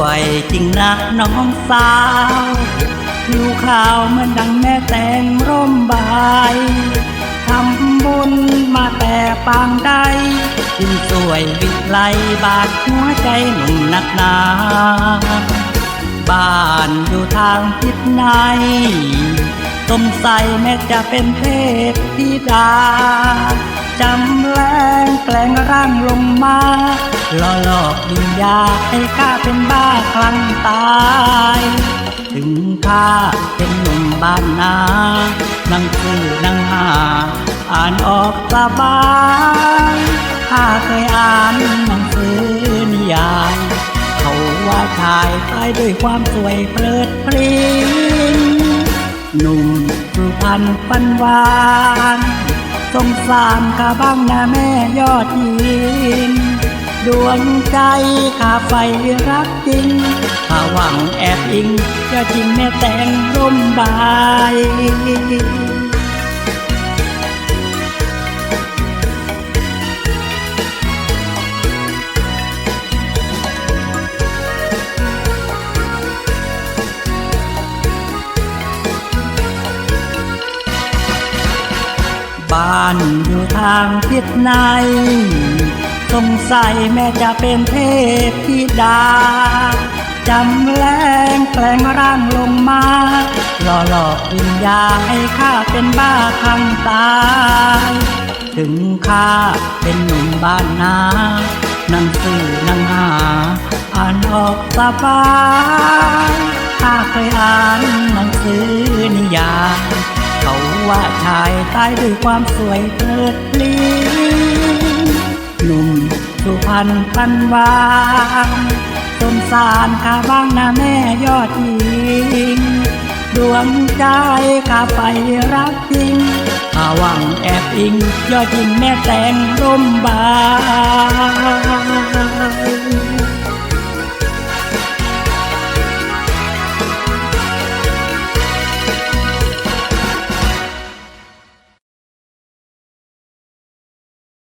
วยจริงนะน้องสาวผิวขาวเหมือนดังแม่แตงร่มใบทำบุญมาแต่ปางใดจึงสวยวิไลบาดหัวใจหนุ่มนักหนาบ้านอยู่ทางทิศไหนสงสัยแม้จะเป็นเทพธิดาจำแรงแกล้งร่างลงมา หลอหลอกวิญญาให้ข้าเป็นบ้าคลั่งตาย ถึงข้าเป็นหนุ่มบ้านนา นั่งคือนั่งหา อ่านออกสบายข้าเคยอ่านหนังสือนิยายเขาว่าชายตายด้วยความสวยเพลิดเพลินหนุ่มสุพรรณปันวานสงสารข้าบ้างนะแม่ยอดยิน ดวงใจข้าไฟรักจริงข้าหวังแอบอิงจะจริงแม่แต่งร่มใบบ้านอยู่ทางทิศไหน สงสัยแม่จะเป็นเทพธิดา จำแรงแกล้งร่างลงมาหล่อหลอกวิญญาให้ข้าเป็นบ้าคลั่งตาย ถึงข้าเป็นหนุ่มบ้านนาหนังสือหนังหา อ่านออกสบายข้าเคยอ่านหนังสือนิยายเขาว่าชายตายด้วยความสวยเพลิดเพลิน พันพันวานสงสารข้าบ้างนะแม่ยอดหญิง ดวงใจข้าไปรักจริงข้าหวังแอบอิง ยอดหญิงแม่แต่งร่มบาน